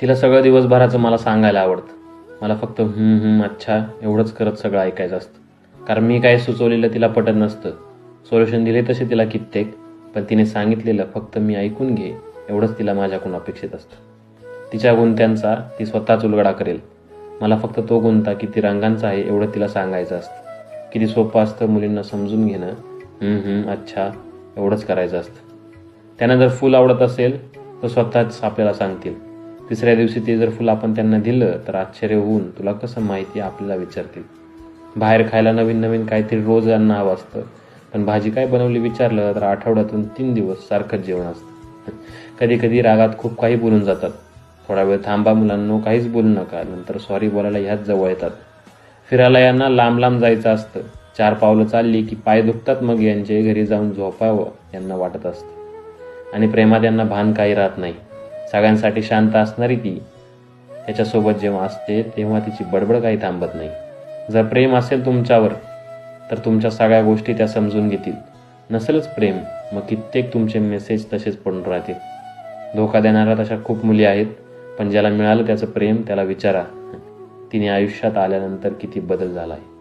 तिला सगळं दिवसभराचं मला सांगायला आवडतं. मला फक्त हम्म हम्म अच्छा एवढंच करत सगळं ऐकायचं असतं. कारण मी काय सुचवलेलं तिला पटत नसतं. सोल्युशन दिले तसे तिला कित्येक पण तिने सांगितलेलं फक्त मी ऐकून घे एवढंच तिला माझ्याकडून अपेक्षित असतं. तिच्या गुंत्यांचा ती स्वतःच उलगडा करेल. मला फक्त तो गुंता किती रंगांचा आहे एवढं तिला सांगायचं असतं. किती सोपं असतं मुलींना समजून घेणं. हम्म हम्म अच्छा एवढंच करायचं असतं. त्यांना जर फूल आवडत असेल तर स्वतःच आपल्याला सांगतील. तिसऱ्या दिवशी ते जर फुल आपण त्यांना दिलं तर आश्चर्य होऊन तुला कसं माहिती आपल्याला विचारतील? बाहेर खायला नवीन नवीन काहीतरी रोज अन्न हवं असतं. पण भाजी काय बनवली विचारलं तर आठवड्यातून तीन दिवस सारखंच जेवण असतं. कधी कधी रागात खूप काही बोलून जातात. थोडा वेळ थांबा मुलांनो काहीच बोलू नका. नंतर सॉरी बोलायला ह्याच जवळ येतात. फिरायला यांना लांब लांब जायचं असतं. चार पावलं चालली की पाय दुखतात मग यांचे घरी जाऊन झोपावं यांना वाटत असतं. आणि प्रेमात यांना भान काही राहत नाही. सगळ्यांसाठी शांत असणारी ती. त्याच्यासोबत जेव्हा असते तेव्हा तिची बडबड काही थांबत नाही. जर प्रेम असेल तुमच्यावर तर तुमच्या सगळ्या गोष्टी त्या समजून घेतील. नसेलच प्रेम मग कित्येक तुमचे मेसेज तसेच पडून राहतील. धोका देणाऱ्या तशा खूप मुली आहेत पण ज्याला मिळालं त्याचं प्रेम त्याला विचारा. तिने आयुष्यात आल्यानंतर किती बदल झाला आहे.